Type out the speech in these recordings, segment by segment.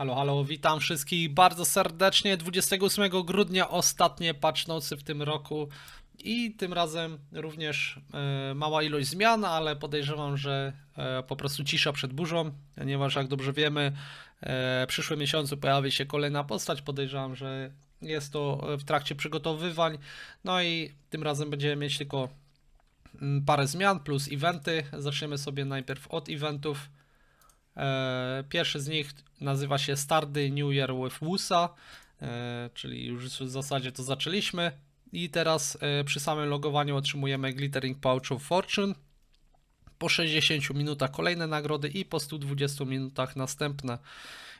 Halo, halo, witam wszystkich bardzo serdecznie. 28 grudnia ostatnie patch nocy w tym roku i tym razem również e, mała ilość zmian, ale podejrzewam, że e, po prostu cisza przed burzą, ponieważ jak dobrze wiemy, e, w przyszłym miesiącu pojawi się kolejna postać. Podejrzewam, że jest to w trakcie przygotowywań. No i tym razem będziemy mieć tylko mm, parę zmian plus eventy. Zaczniemy sobie najpierw od eventów. E, Pierwszy z nich nazywa się Stardy New Year with Wusa, e, czyli już w zasadzie to zaczęliśmy. I teraz e, przy samym logowaniu otrzymujemy Glittering Pouch of Fortune. Po 60 minutach kolejne nagrody i po 120 minutach następne.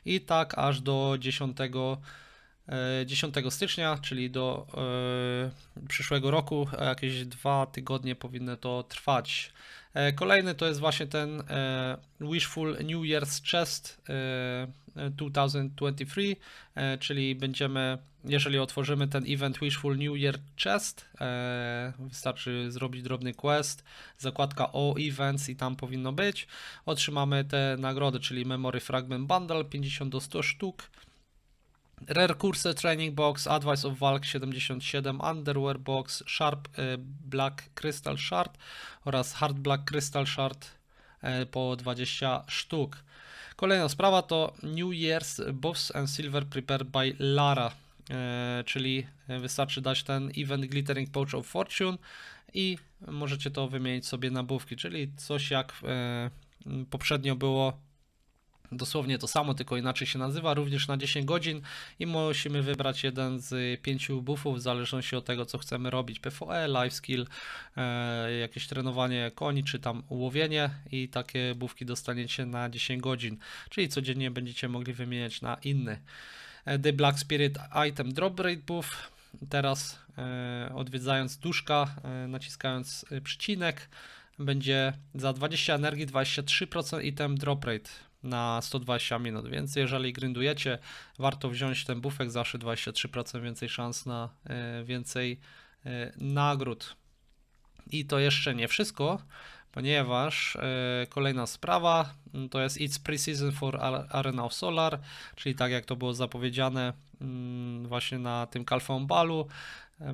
I tak aż do 10, e, 10 stycznia, czyli do przyszłego roku, jakieś dwa tygodnie powinny to trwać. E, Kolejny to jest właśnie ten e, Wishful New Year's Chest e, e, 2023, e, czyli będziemy, jeżeli otworzymy ten event Wishful New Year Chest, wystarczy zrobić drobny quest, zakładka o events i tam powinno być. Otrzymamy te nagrody, czyli Memory Fragment Bundle 50 do 100 sztuk. Rare Cursor Training Box, Advice of Valk 77, Underwear Box, Sharp e, Black Crystal Shard oraz Hard Black Crystal Shard e, po 20 sztuk. Kolejna sprawa to New Year's Buffs and Silver Prepared by Lara, e, czyli wystarczy dać ten Event Glittering Pouch of Fortune i możecie to wymienić sobie na buffki, czyli coś jak poprzednio było dosłownie to samo, tylko inaczej się nazywa, również na 10 godzin i musimy wybrać jeden z pięciu buffów w zależności od tego, co chcemy robić. PvE, life skill, e, jakieś trenowanie koni, czy tam łowienie i takie buffki dostaniecie na 10 godzin, czyli codziennie będziecie mogli wymieniać na inny. E, The Black Spirit Item Drop Rate Buff. Teraz e, odwiedzając duszka, naciskając e, przycinek, będzie za 20 energii 23% item drop rate na 120 minut, więc jeżeli grindujecie, warto wziąć ten bufek, zawsze 23% więcej szans na e, więcej e, nagród. I to jeszcze nie wszystko, ponieważ e, kolejna sprawa mm, to jest It's Pre-Season for Ar- Arena of Solar, czyli tak jak to było zapowiedziane mm, właśnie na tym Kalfon Balu,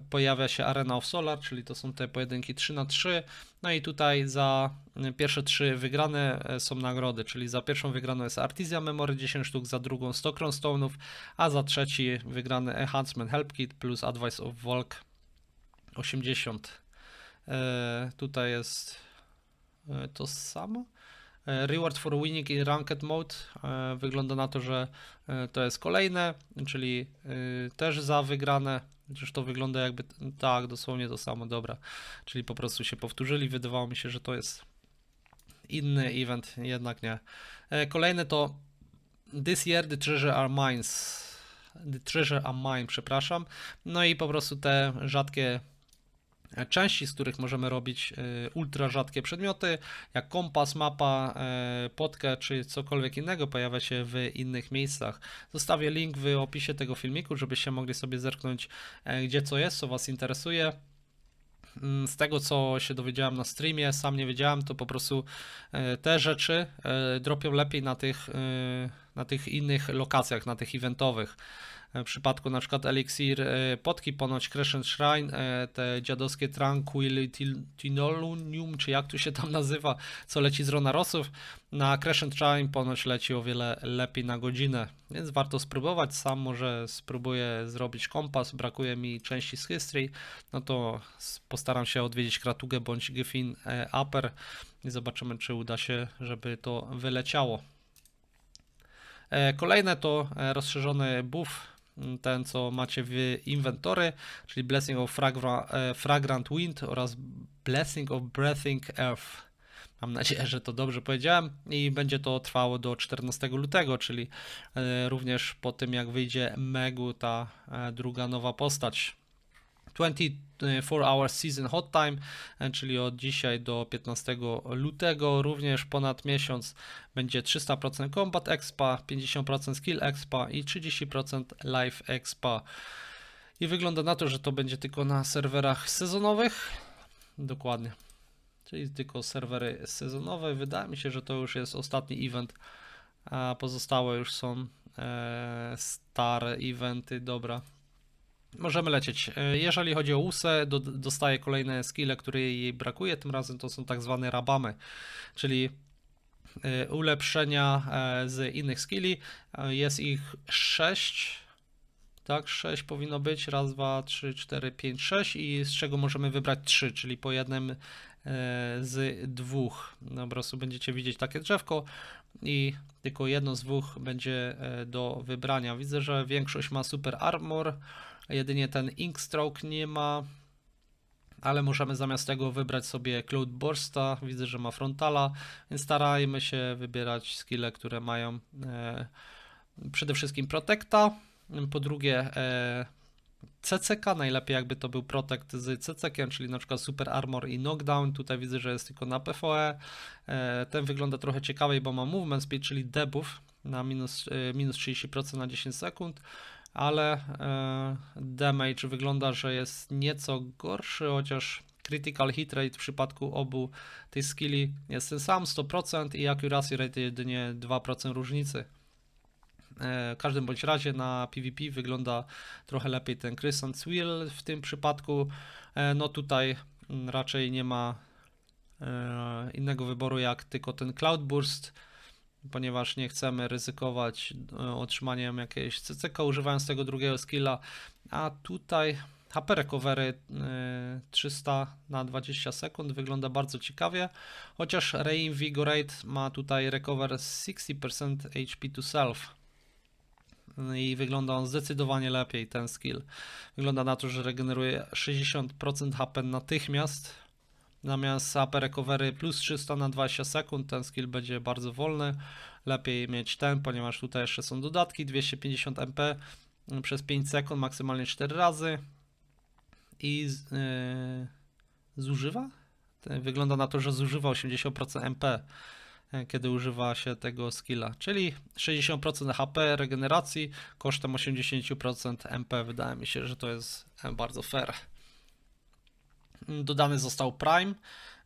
pojawia się Arena of Solar, czyli to są te pojedynki 3 na 3 no i tutaj za y, pierwsze trzy wygrane e, są nagrody, czyli za pierwszą wygraną jest Artisan Memory 10 sztuk, za drugą 100 Stone'ów, a za trzeci wygrany Enhancement Help Kit plus Advice of Volk 80. E, tutaj jest e, to samo. E, Reward for winning in ranked mode. E, Wygląda na to, że e, to jest kolejne, czyli e, też za wygrane. Chociaż to wygląda jakby tak, dosłownie to samo, dobra. Czyli po prostu się powtórzyli. Wydawało mi się, że to jest inny event, jednak nie. E, Kolejny to This year the treasure are mines. The treasure are mine, przepraszam. No i po prostu te rzadkie części, z których możemy robić e, ultra rzadkie przedmioty, jak kompas, mapa, e, potkę czy cokolwiek innego pojawia się w innych miejscach. Zostawię link w opisie tego filmiku, żebyście mogli sobie zerknąć, e, gdzie co jest, co Was interesuje. Mm, Z tego, co się dowiedziałem na streamie, sam nie wiedziałem, to po prostu te rzeczy dropią lepiej na tych, na tych innych lokacjach, na tych eventowych. E, W przypadku na przykład Elixir e, Potki, ponoć Crescent Shrine, e, te dziadowskie Tranquilitinolunium, czy jak tu się tam nazywa, co leci z Ronarosów, na Crescent Shrine ponoć leci o wiele lepiej na godzinę, więc warto spróbować. Sam może spróbuję zrobić kompas, brakuje mi części z History, no to postaram się odwiedzić Kratugę bądź Giffin e, Upper i zobaczymy, czy uda się, żeby to wyleciało. Kolejne to rozszerzony buff, ten co macie w inwentory, czyli Blessing of Fragra, e, Fragrant Wind oraz Blessing of Breathing Earth. Mam nadzieję, że to dobrze powiedziałem i będzie to trwało do 14 lutego, czyli e, również po tym jak wyjdzie Megu ta e, druga nowa postać. 24 Hour Season Hot Time, e, czyli od dzisiaj do 15 lutego, również ponad miesiąc będzie 300% Combat Expa, 50% Skill Expa i 30% Life Expa. I wygląda na to, że to będzie tylko na serwerach sezonowych. Dokładnie. Czyli tylko serwery sezonowe. Wydaje mi się, że to już jest ostatni event a pozostałe już są e, stare eventy. Dobra. Możemy lecieć. E, Jeżeli chodzi o USę, do, dostaje kolejne skille, które jej brakuje. Tym razem to są tak zwane rabamy, czyli e, ulepszenia e, z innych skilli. E, Jest ich 6. Tak, 6 powinno być. Raz, dwa, trzy, cztery, pięć, sześć i z czego możemy wybrać 3, czyli po jednym e, z dwóch. No, po prostu będziecie widzieć takie drzewko i tylko jedno z dwóch będzie e, do wybrania. Widzę, że większość ma super armor, jedynie ten Inkstroke nie ma, ale możemy zamiast tego wybrać sobie Cloud Bursta. Widzę, że ma frontala, więc starajmy się wybierać skille, które mają e, przede wszystkim Protecta, po drugie e, CCK, najlepiej jakby to był Protect z CCK, czyli na przykład Super Armor i Knockdown. Tutaj widzę, że jest tylko na PvE. E, ten wygląda trochę ciekawiej, bo ma Movement Speed, czyli debuff na minus, e, minus 30% na 10 sekund, ale e, damage wygląda, że jest nieco gorszy, chociaż critical hit rate w przypadku obu tych skilli jest ten sam, 100% i accuracy rate jedynie 2% różnicy. E, W każdym bądź razie na PvP wygląda trochę lepiej ten Crescent Wheel w tym przypadku. E, No tutaj mm, raczej nie ma innego wyboru jak tylko ten Cloud Burst, ponieważ nie chcemy ryzykować e, otrzymaniem jakiejś CCK używając tego drugiego skilla, a tutaj HP recovery e, 300 na 20 sekund wygląda bardzo ciekawie, chociaż Reinvigorate ma tutaj recover 60% HP to self. I wygląda on zdecydowanie lepiej, ten skill. Wygląda na to, że regeneruje 60% HP natychmiast, zamiast HP recovery plus 300 na 20 sekund, ten skill będzie bardzo wolny. Lepiej mieć ten, ponieważ tutaj jeszcze są dodatki, 250 MP przez 5 sekund, maksymalnie 4 razy i yy, zużywa? Wygląda na to, że zużywa 80% MP e, kiedy używa się tego skilla, czyli 60% HP regeneracji kosztem 80% MP. Wydaje mi się, że to jest e, bardzo fair. Dodany został Prime,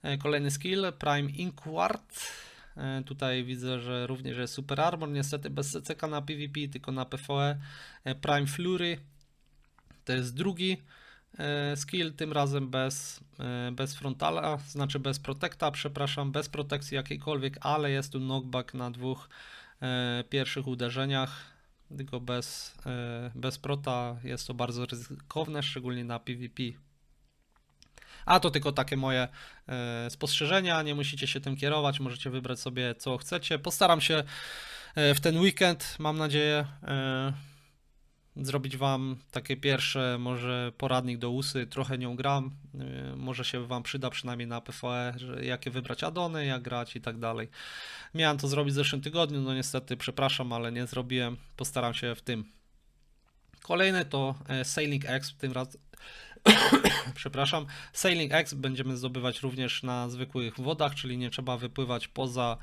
e, kolejny skill, Prime Inkward. E, Tutaj widzę, że również jest Super Armor, niestety bez CCK na PvP, tylko na PvE. E, Prime Fury to jest drugi skill, tym razem bez, bez frontala, znaczy bez protekta, przepraszam, bez protekcji jakiejkolwiek, ale jest tu knockback na dwóch pierwszych uderzeniach, tylko bez, bez prota jest to bardzo ryzykowne, szczególnie na PvP. A to tylko takie moje e, spostrzeżenia, nie musicie się tym kierować, możecie wybrać sobie co chcecie. Postaram się e, w ten weekend, mam nadzieję, e, zrobić Wam takie pierwsze, może poradnik do usy, trochę nią gram, może się Wam przyda przynajmniej na PvE, jakie wybrać addony, jak grać i tak dalej. Miałem to zrobić w zeszłym tygodniu, no niestety przepraszam, ale nie zrobiłem, postaram się w tym. Kolejny to Sailing X, tym razem przepraszam, Sailing X będziemy zdobywać również na zwykłych wodach, czyli nie trzeba wypływać poza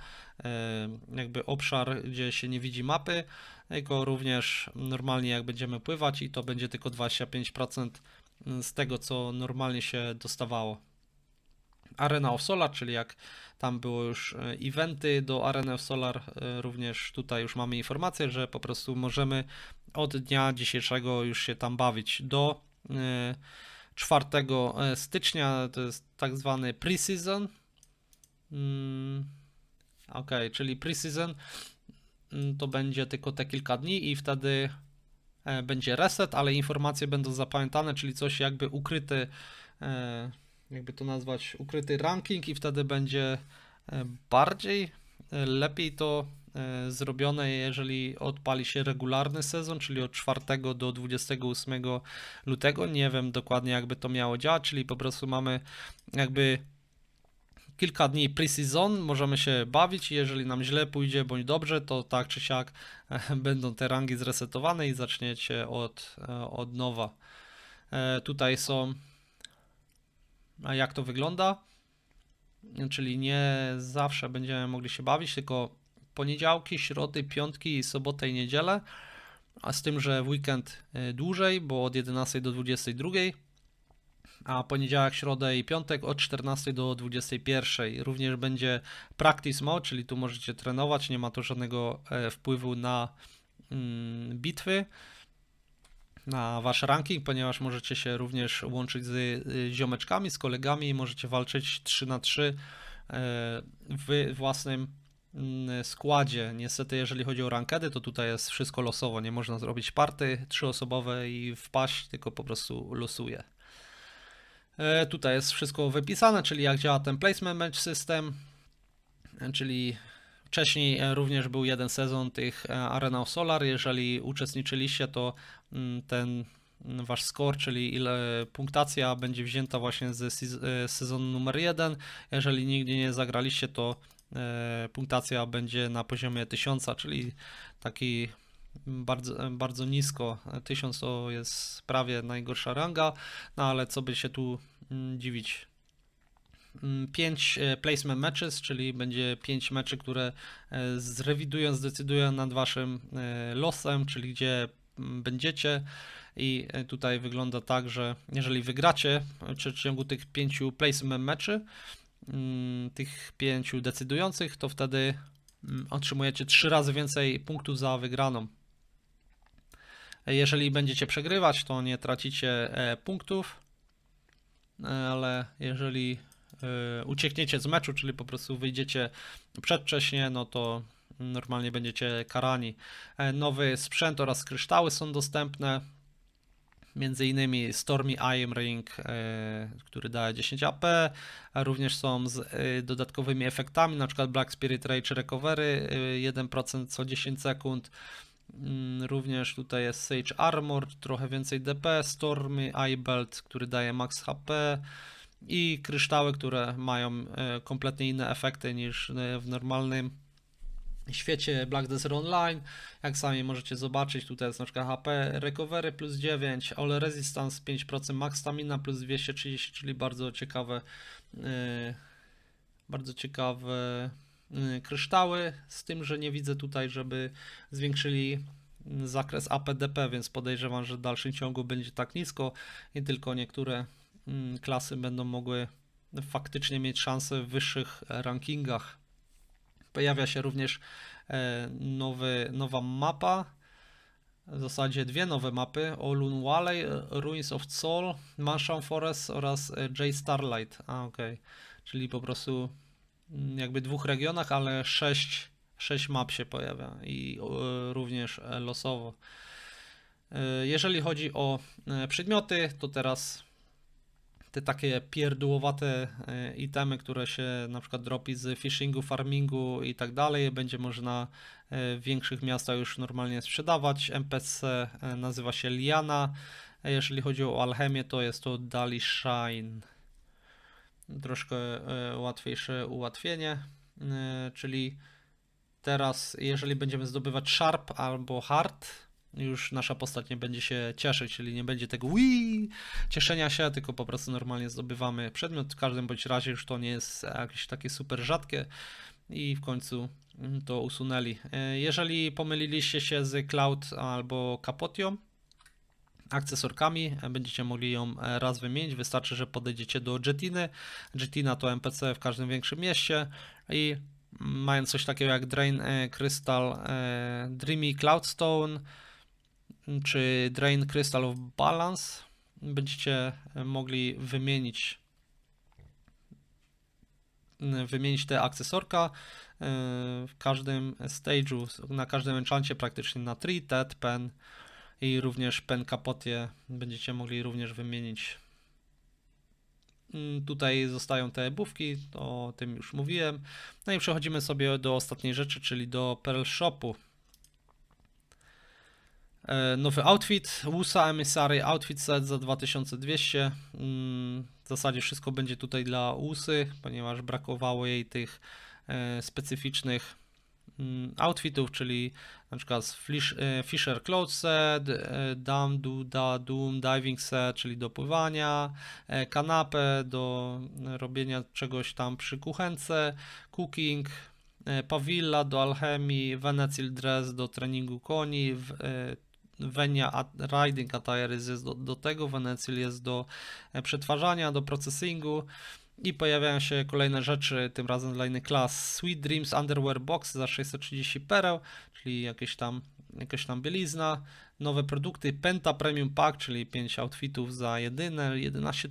e, jakby obszar, gdzie się nie widzi mapy, tylko również normalnie jak będziemy pływać i to będzie tylko 25% z tego, co normalnie się dostawało. Arena of Solar, czyli jak tam było już e, eventy do Areny of Solar, e, również tutaj już mamy informację, że po prostu możemy od dnia dzisiejszego już się tam bawić do 4 stycznia, to jest tak zwany pre-season. Mm, ok, czyli pre-season mm, to będzie tylko te kilka dni i wtedy e, będzie reset, ale informacje będą zapamiętane, czyli coś jakby ukryty, e, jakby to nazwać, ukryty ranking i wtedy będzie e, bardziej, e, lepiej to e, zrobione, jeżeli odpali się regularny sezon, czyli od 4 do 28 lutego. Nie wiem dokładnie, jakby to miało działać, czyli po prostu mamy jakby kilka dni pre-season, możemy się bawić i jeżeli nam źle pójdzie bądź dobrze, to tak czy siak e, będą te rangi zresetowane i zaczniecie od, e, od nowa. E, Tutaj są, a jak to wygląda? Czyli nie zawsze będziemy mogli się bawić, tylko poniedziałki, środy, piątki, sobotę i niedzielę, a z tym, że w weekend e, dłużej, bo od 11 do 22, a poniedziałek, środę i piątek od 14 do 21. Również będzie practice mode, czyli tu możecie trenować, nie ma to żadnego e, wpływu na mm, bitwy, na wasz ranking, ponieważ możecie się również łączyć z y, ziomeczkami, z kolegami, możecie walczyć 3 na 3 e, w własnym składzie. Niestety, jeżeli chodzi o rankedy, to tutaj jest wszystko losowo. Nie można zrobić party trzyosobowe i wpaść, tylko po prostu losuje. E, Tutaj jest wszystko wypisane, czyli jak działa ten placement match system, e, czyli wcześniej e, również był jeden sezon tych Arena of Solar. Jeżeli uczestniczyliście, to mm, ten mm, wasz score, czyli ile punktacja będzie wzięta właśnie z sez- sezonu numer 1. Jeżeli nigdy nie zagraliście, to punktacja będzie na poziomie 1000, czyli taki bardzo, bardzo nisko. 1000 to jest prawie najgorsza ranga, no ale co by się tu mm, dziwić. 5 placement matches, czyli będzie 5 meczy, które e, zrewidują, zdecydują nad waszym e, losem, czyli gdzie mm, będziecie. I e, tutaj wygląda tak, że jeżeli wygracie e, w ciągu tych 5 placement meczy, mm, tych 5 decydujących, to wtedy mm, otrzymujecie 3 razy więcej punktów za wygraną. Jeżeli będziecie przegrywać, to nie tracicie e, punktów, e, ale jeżeli e, uciekniecie z meczu, czyli po prostu wyjdziecie przedwcześnie, no to normalnie będziecie karani. Nowy sprzęt oraz kryształy są dostępne. Między innymi Stormy Iron Ring, e, który daje 10 AP, również są z e, dodatkowymi efektami, na przykład Black Spirit Rage Recovery, e, 1% co 10 sekund. Mm, Również tutaj jest Sage Armor, trochę więcej DP, Stormy Eye Belt, który daje max HP i kryształy, które mają e, kompletnie inne efekty niż e, w normalnym świecie Black Desert Online. Jak sami możecie zobaczyć, tutaj jest na przykład HP Recovery plus 9, All Resistance 5%, Max Stamina plus 230, czyli bardzo ciekawe e, bardzo ciekawe y, kryształy, z tym, że nie widzę tutaj, żeby zwiększyli mm, zakres APDP, więc podejrzewam, że w dalszym ciągu będzie tak nisko i tylko niektóre mm, klasy będą mogły faktycznie mieć szansę w wyższych rankingach. Pojawia się również e, nowy, nowa mapa, w zasadzie dwie nowe mapy, Olun Valley, Ruins of Soul, Mansion Forest oraz e, J Starlight. A, okej. Czyli po prostu mm, jakby dwóch regionach, ale sześć, sześć map się pojawia i e, również losowo. Jeżeli chodzi o przedmioty, to teraz te takie pierdółowate e, itemy, które się na przykład dropi z fishingu, farmingu i tak dalej, będzie można e, w większych miastach już normalnie sprzedawać. NPC e, nazywa się Liana. Jeżeli chodzi o alchemię, to jest to Dali Shine. Troszkę łatwiejsze ułatwienie, czyli teraz jeżeli będziemy zdobywać Sharp albo Hard, już nasza postać nie będzie się cieszyć, czyli nie będzie tego wii cieszenia się, tylko po prostu normalnie zdobywamy przedmiot. W każdym bądź razie już to nie jest jakieś takie super rzadkie i w końcu mm, to usunęli. E, Jeżeli pomyliliście się z Cloud albo Capotią, akcesorkami, e, będziecie mogli ją e, raz wymienić. Wystarczy, że podejdziecie do Jetiny. Jetina to NPC w każdym większym mieście i mm, mają coś takiego jak Drain Crystal Dreamy Cloudstone czy Drain Crystal of Balance. Będziecie mogli wymienić wymienić te akcesorka e, w każdym stage'u, na każdym enchancie praktycznie na Tree, Ted, Pen i również pen kapotie będziecie mogli również wymienić. Mm, Tutaj zostają te bufki, o tym już mówiłem. No i przechodzimy sobie do ostatniej rzeczy, czyli do Pearl Shopu. E, Nowy outfit, Wusa Emissary Outfit Set za 2200. Mm, W zasadzie wszystko będzie tutaj dla Usy, ponieważ brakowało jej tych e, specyficznych mm, outfitów, czyli na przykład e, Fisher Clothes Set, Dam, Du, Da, Doom, Diving Set, czyli do pływania, kanapę do robienia czegoś tam przy kuchence, Cooking, Pavilla do alchemii, Venecil Dress do treningu koni, Venia Riding Attire jest do, do tego, Venecyl jest do e, przetwarzania, do processingu i pojawiają się kolejne rzeczy, tym razem dla innych klas. Sweet Dreams Underwear Box za 630 pereł, czyli jakieś tam, jakaś tam bielizna. Nowe produkty Penta Premium Pack, czyli 5 outfitów za jedyne, 11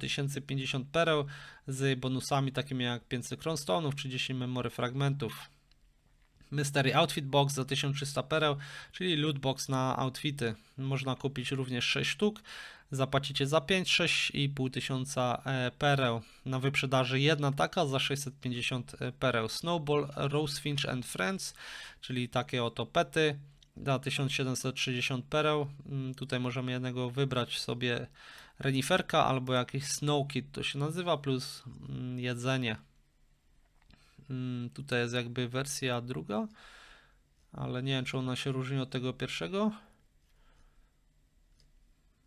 050 pereł z bonusami takimi jak 500 Cronstone'ów czy 10 memory fragmentów. Mystery Outfit Box za 1300 pereł, czyli loot box na outfity. Można kupić również 6 sztuk. Zapłacicie za 5, 6,5 tysiąca e, pereł. Na wyprzedaży jedna taka za 650 pereł. Snowball, Rose Finch and Friends, czyli takie oto pety za 1760 pereł. Mm, Tutaj możemy jednego wybrać sobie reniferka albo jakiś snow kit to się nazywa, plus mm, jedzenie. Mm, Tutaj jest jakby wersja druga, ale nie wiem, czy ona się różni od tego pierwszego.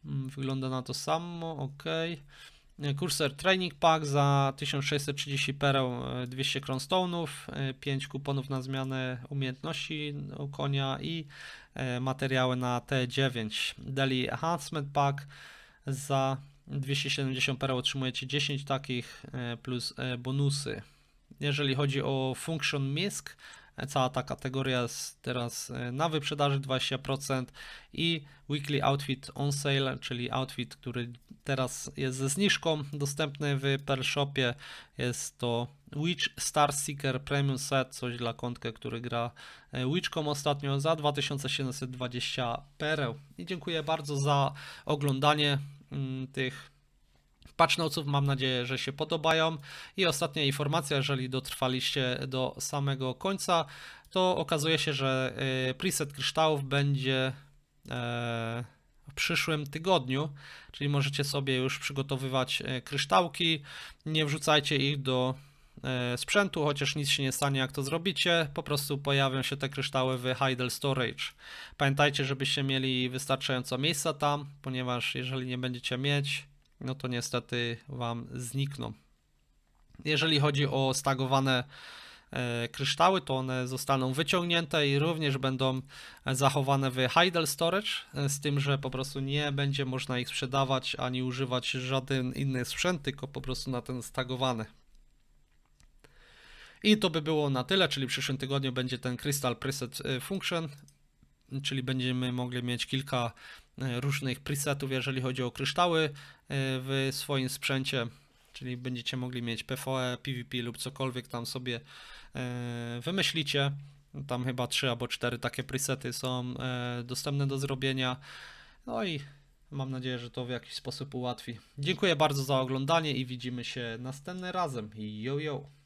Mm, Wygląda na to samo, ok. Cursor Training Pack za 1630 pereł, e, 200 Cronstone'ów, 5 kuponów na zmianę umiejętności u konia i e, materiały na T9. Daily Enhancement Pack za 270 pereł otrzymujecie 10 takich e, plus e, bonusy. Jeżeli chodzi o Function MISC, cała ta kategoria jest teraz e, na wyprzedaży 20% i Weekly Outfit on Sale, czyli outfit, który teraz jest ze zniżką dostępny w Pearl Shopie. Jest to Witch Star Seeker Premium Set, coś dla kątka, który gra e, Witchką ostatnio za 2720 pereł. I dziękuję bardzo za oglądanie mm, tych patch. Mam nadzieję, że się podobają. I ostatnia informacja, jeżeli dotrwaliście do samego końca, to okazuje się, że e, preset kryształów będzie e, w przyszłym tygodniu, czyli możecie sobie już przygotowywać e, kryształki. Nie wrzucajcie ich do sprzętu, chociaż nic się nie stanie, jak to zrobicie. Po prostu pojawią się te kryształy w Heidel Storage. Pamiętajcie, żebyście mieli wystarczająco miejsca tam, ponieważ jeżeli nie będziecie mieć, no to niestety Wam znikną. Jeżeli chodzi o stagowane e, kryształy, to one zostaną wyciągnięte i również będą zachowane w Heidel Storage, e, z tym, że po prostu nie będzie można ich sprzedawać ani używać żaden inny sprzęt, tylko po prostu na ten stagowany. I to by było na tyle, czyli w przyszłym tygodniu będzie ten Crystal Preset e, Function, czyli będziemy mogli mieć kilka różnych presetów, jeżeli chodzi o kryształy e, w swoim sprzęcie, czyli będziecie mogli mieć PvE, PvP lub cokolwiek tam sobie e, wymyślicie. Tam chyba 3 albo 4 takie presety są e, dostępne do zrobienia. No i mam nadzieję, że to w jakiś sposób ułatwi. Dziękuję bardzo za oglądanie i widzimy się następnym razem. Yo yo!